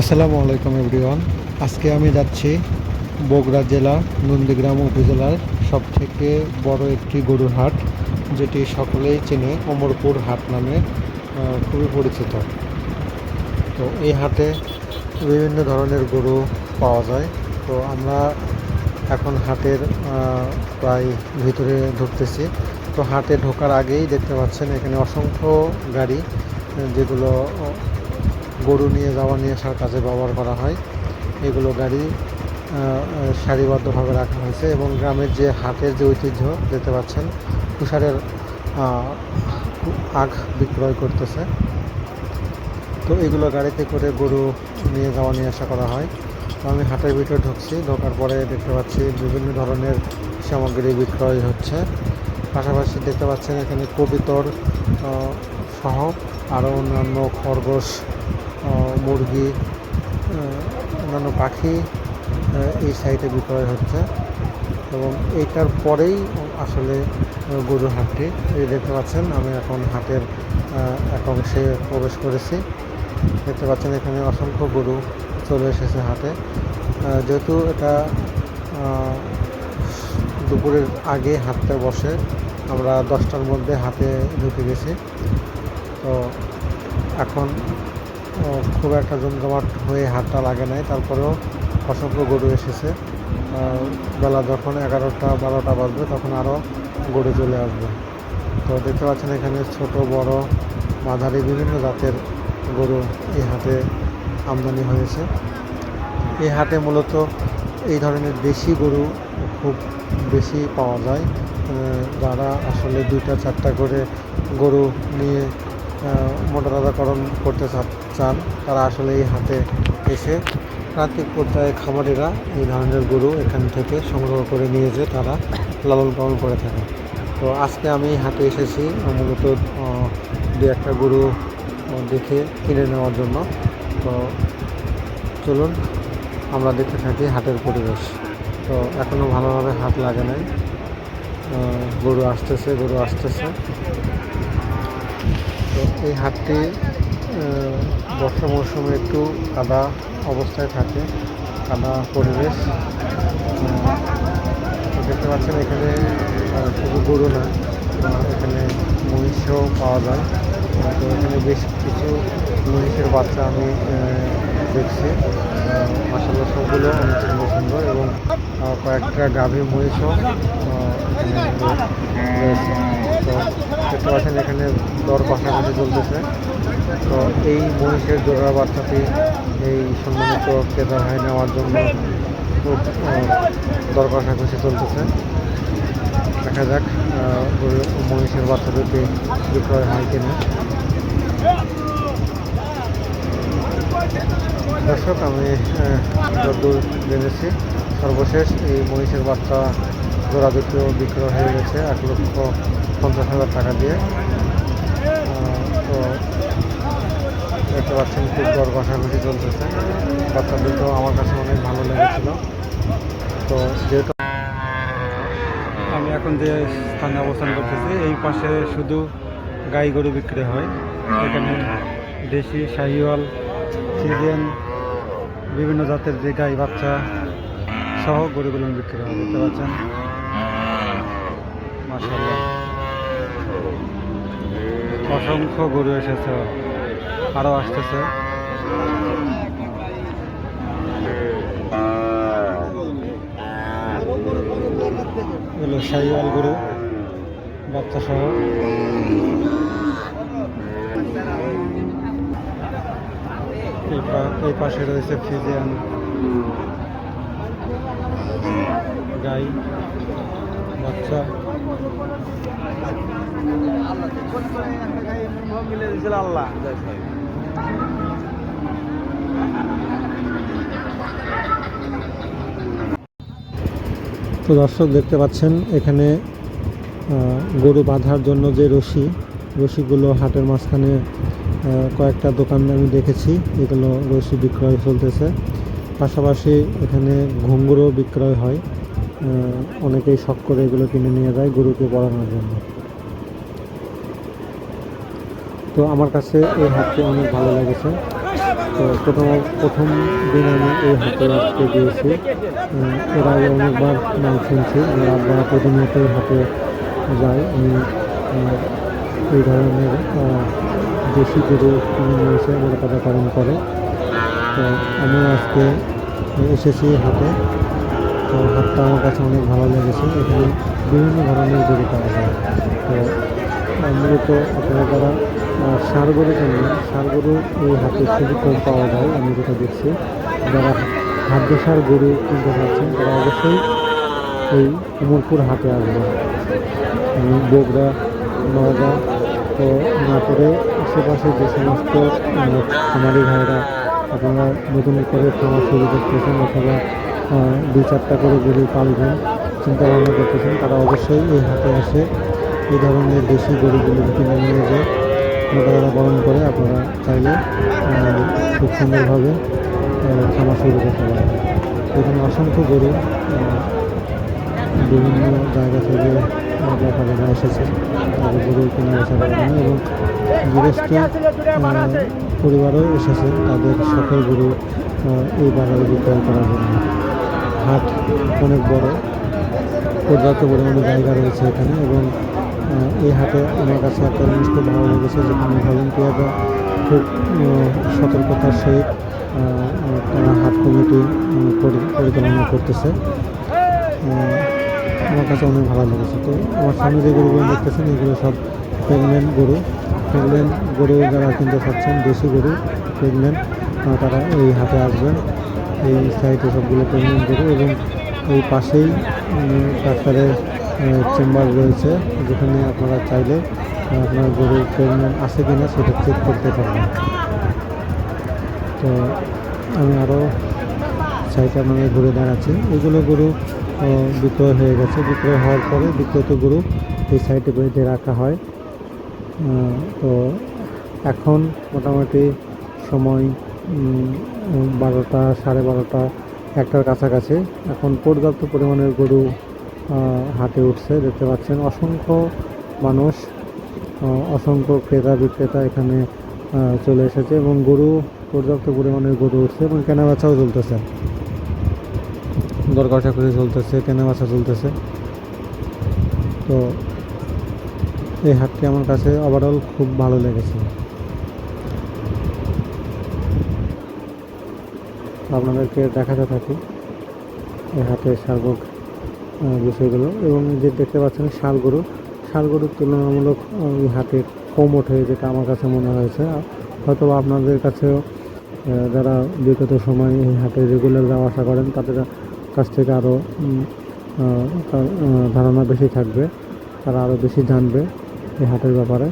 আসসালামু আলাইকুম এভরিওয়ান। আজকে আমি যাচ্ছি বগুড়া জেলা নন্দীগ্রাম উপজেলার সবথেকে বড় একটি গরুর হাট, যেটি সকলেই চেনে অমরপুর হাট নামে খুবই পরিচিত। তো এই হাটে বিভিন্ন ধরনের গরু পাওয়া যায়। তো আমরা এখন হাটের প্রায় ভিতরে ঢুকতেছি তো হাটে ঢোকার আগেই দেখতে পাচ্ছেন এখানে অসংখ্য গাড়ি, যেগুলো গরু নিয়ে যাওয়া নিয়ে আসার কাজে ব্যবহার করা হয়। এগুলো গাড়ি সারিবদ্ধভাবে রাখা হয়েছে এবং গ্রামের যে হাটের যে ঐতিহ্য দেখতে পাচ্ছেন, তুষারের আখ বিক্রয় করতেছে। তো এগুলো গাড়িতে করে গরু নিয়ে যাওয়া নিয়ে আসা করা হয়। তো আমি হাটের ভিতরে ঢুকছি, ঢোকার পরে দেখতে পাচ্ছি বিভিন্ন ধরনের সামগ্রী বিক্রয় হচ্ছে। পাশাপাশি দেখতে পাচ্ছেন এখানে কবিতর সহ আরও অন্যান্য খরগোশ মুরগি অন্যান্য পাখি এই সাইডে বিক্রয় হচ্ছে এবং এইটার পরেই আসলে গরুর হাটটি। এই দেখতে পাচ্ছেন, আমি এখন হাটের এক অংশে প্রবেশ করেছি। দেখতে পাচ্ছেন, এখানে অসংখ্য গরু চলে এসেছে হাটে। যেহেতু এটা দুপুরের আগে হাটটা বসে, আমরা দশটার মধ্যে হাতে ঢুকে গেছি। তো এখন খুব একটা জমজমাট হয়ে হাটটা লাগে নাই, তারপরেও অসংখ্য গরু এসেছে। বেলা যখন এগারোটা, বারোটা বাজবে, তখন আরও গরু চলে আসবে। তো দেখতে পাচ্ছেন এখানে ছোট, বড়, মাঝারি বিভিন্ন জাতের গরু এই হাটে আমদানি হয়েছে। এই হাটে মূলত এই ধরনের দেশি গরু খুব বেশি পাওয়া যায়। যারা আসলে দুইটা, চারটা করে গরু নিয়ে মোটাতাজাকরণ করতে চান, তারা আসলে এই হাটে এসে প্রান্তিক পর্যায়ে খামারিরা এই ধরনের গরু এখান থেকে সংগ্রহ করে নিয়ে যেয়ে তারা লালন পালন করে থাকে। তো আজকে আমি হাটে এসেছি, মূলত দু একটা গরু দেখে কিনে নেওয়ার জন্য। তো চলুন, আমরা দেখতে থাকি হাটের পরিবেশ। তো এখনও ভালোভাবে হাট লাগে নাই। গরু আসতেছে গরু আসতেছে। তো এই হাটটি বর্ষা মৌসুমে একটু কাদা অবস্থায় থাকে, কাদা পরিবেশ। দেখতে পাচ্ছেন এখানে শুধু গরু না এখানে মহিষও পাওয়া যায়। তো এখানে বেশ কিছু মহিষের বাচ্চা আমি দেখছি। মাসাল্লাহ সবগুলো অনেক সুন্দর সুন্দর এবং কয়েকটা গাভী মহিষও এখানে রয়েছে। তো দেখতে পাচ্ছেন এখানে দর কষাকষি চলতেছে। তো এই মহিষের জোড়া বাচ্চাটি এই সম্মানিত ক্রেতা ভাই নেওয়ার জন্য খুব দর কষাকষি চলতেছে। দেখা যাক মহিষের বাচ্চা দুটি বিক্রয় হয় কিনা। দর্শক, আমি যতদূর জেনেছি, সর্বশেষ এই মহিষের বাচ্চা জোড়া দুটো বিক্রয় হয়ে গেছে, এক লক্ষ পঞ্চাশ হাজার টাকা দিয়ে আহ, তো দেখতে পাচ্ছেন খুব দর কষাকষি চলতেছে। বাচ্চা দুটো আমার কাছে অনেক ভালো লেগেছিল। তো যেহেতু আমি এখন যে স্থানে অবস্থান করতেছি, এই পাশে শুধু গাই গরু বিক্রি হয়। এখানে দেশি, শাহিওয়াল সিজিয়ান বিভিন্ন জাতের যে গাই বাচ্চা সহ গরুগুলো বিক্রি হয়, দেখতে পাচ্ছেন? মাসাল্লাহ অসংখ্য গরু এসেছে। আরও আসতেছে। এগুলো শাহিওয়াল গরু বাচ্চা সহ। এই পাশে রয়েছে ফিজিয়ান গাই বাচ্চা। আল্লাহ। তো দর্শক, দেখতে পাচ্ছেন, এখানে গরু বাঁধার জন্য যে রশি, রশিগুলো হাটের মাঝখানে কয়েকটা দোকান আমি দেখেছি এগুলো রশি বিক্রয় চলতেছে। পাশাপাশি এখানে ঘুঙ্গুরও বিক্রয় হয়। অনেকেই শখ করে এগুলো কিনে নিয়ে যায় গরুকে পড়ানোর জন্য। তো আমার কাছে এই হাটটি অনেক ভালো লেগেছে। তো প্রথম প্রথম দিন আমি এই হাটে আসতে গিয়েছি। এর আগে অনেকবার নাম শুনছি আমার প্রতিনিয়ত এই হাটে যায় আমি এই ধরনের দেশি গরু এসে আমার কথা পালন করে। তো আমি আজকে এসেছি হাটে। তো হাটটা আমার কাছে অনেক ভালো লেগেছে। এখানে বিভিন্ন ধরনের গরু পাওয়া যায়। তো মূলত আপনারা যারা ষাঁড় গরু কেনেন সার গরু এই হাতে খুবই কম পাওয়া যায় আমি যেটা দেখছি। যারা খাদ্য সার গরু কিনতে পারছেন তারা অবশ্যই এই উমরপুর হাটে আসবেন। উম, বগুড়া নওগাঁ তো নাটোরে আশেপাশে যে সমস্ত খামারি ভাইরা আপনারা নতুন করে খামার শুরু করতেছেন অথবা দুই চারটা করে গরু পালবেন চিন্তা ভাবনা করতেছেন তারা অবশ্যই এই হাটে আসে এই ধরনের দেশি গরুগুলো কিনে নিয়ে যে মোটামুটি পালন করে আপনারা চাইলে খুব সুন্দরভাবে খামার শুরু করতে পারেন। এখানে অসংখ্য গরু বিভিন্ন জায়গা থেকে ব্যাপারীরা এসেছে। তাদের গরু কেনা বেচা করার এবং গৃহস্থ পরিবারও এসেছে তাদের সকল গরু এই বাজারে বিক্রয় করার জন্য। হাট অনেক বড়। পর্যাপ্ত পরিমাণে জায়গা রয়েছে এখানে এবং এই হাটে আমার কাছে একটা জিনিস খুব ভালো লেগেছে যেখানে ভলেন্টিয়াররা খুব সতর্কতার সহিত তারা হাট কমিটি পরি- পরিচালনা করতেছে। আমার কাছে অনেক ভালো লেগেছে। তো আমার সামনে যে গরুগুলো দেখতেছেন, এগুলো সব প্রেগনেন্ট গরু। প্রেগনেন্ট গরু যারা কিনতে চাচ্ছেন, দেশি গরু প্রেগনেন্ট তারা এই হাটে আসবেন। এই সাইডে সবগুলো প্রেগনেন্ট গরু এবং এই পাশেই ডাক্তারের চেম্বার রয়েছে যেখানে আপনারা চাইলে আপনার গরু প্রেগনেন্ট আছে কিনা সেটা চেক করতে পারবেন। তো আমি আরও সাইডে আপনাদের ঘুরে দাঁড়াচ্ছি। এগুলো গরু বিক্রয় হয়ে গেছে। বিক্রয় হওয়ার পরে বিক্রয়িত গরু এই সাইডে বেঁধে রাখা হয়। তো এখন মোটামুটি সময় বারোটা, সাড়ে বারোটা, একটার কাছাকাছি। এখন পর্যাপ্ত পরিমাণের গরু হাটে উঠছে, দেখতে পাচ্ছেন অসংখ্য মানুষ অসংখ্য ক্রেতা, বিক্রেতা এখানে চলে এসেছে এবং গরু পর্যাপ্ত পরিমাণে গরু উঠছে এবং কেনাবেচাও চলতেছে। দর কষাকষি চলতেছে, কেনাবেচা চলতেছে। তো এই হাটটি আমার কাছে ওভারঅল খুব ভালো লেগেছে। আপনাদেরকে দেখাতে থাকি, এই হাটের সার্বক বিষয়গুলো এবং যে দেখতে পাচ্ছেন শাল গরু, শাল গরুর তুলনামূলক হাটে কম ওঠে, যেটা আমার কাছে মনে হয়েছে। হয়তো আপনাদের কাছেও যারা বিগত সময় এই হাটে রেগুলার যাওয়া আসা করেন, তাদের কাছ থেকে আরও ধারণা বেশি থাকবে, তারা আরও বেশি জানবে এই হাটের ব্যাপারে।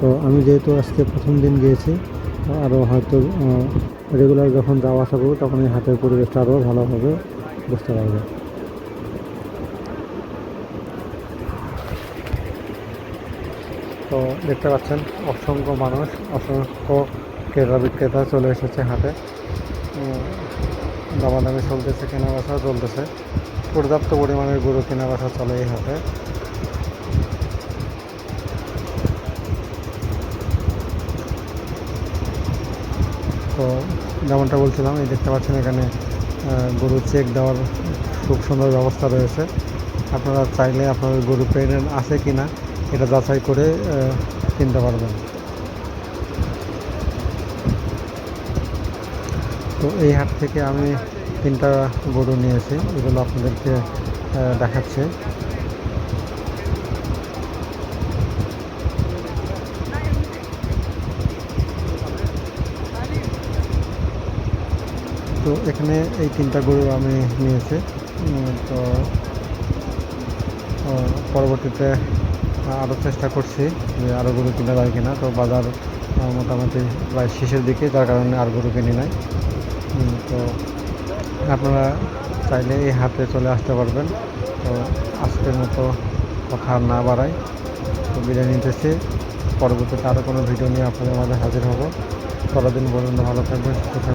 তো আমি যেহেতু আজকে প্রথম দিন গিয়েছি আরও হয়তো রেগুলার যখন যাওয়া আসা করব, তখন এই হাটের পরিবেশটা আরও ভালোভাবে বুঝতে পারবে। তো দেখতে পাচ্ছেন, অসংখ্য মানুষ, অসংখ্য ক্রেতা বিক্রেতা চলে এসেছে হাটে। দামাদামি চলতেছে কেনা বেচা চলতেছে। পর্যাপ্ত পরিমাণের গরু কেনা বেচা চলে এই হাটে। তো যেমনটা বলছিলাম, এই দেখতে পাচ্ছেন এখানে গরু চেক দেওয়ার খুব সুন্দর ব্যবস্থা রয়েছে। আপনারা চাইলে আপনাদের গরু প্রেগনেন্ট আছে কি না এটা যাচাই করে কিনতে পারবেন। তো এই হাট থেকে আমি তিনটা গরু নিয়েছি, এগুলো আপনাদেরকে দেখাচ্ছে। তো এখানে এই তিনটা গরু আমি নিয়েছি। তো পরবর্তীতে আরও চেষ্টা করছি যে আরও গরু কিনা যায় কিনা। তো বাজার মোটামুটি প্রায় শেষের দিকে, যার কারণে আর গরু কিনি নাই। তো আপনারা চাইলে এই হাটে চলে আসতে পারবেন। তো আজকের মতো কথা না বাড়াই। তো বিদায় নিতেছি। পরবর্তীতে আরও কোনো ভিডিও নিয়ে আপনাদের মাঝে হাজির হব। ততদিন পর্যন্ত ভালো থাকবেন, সুস্থ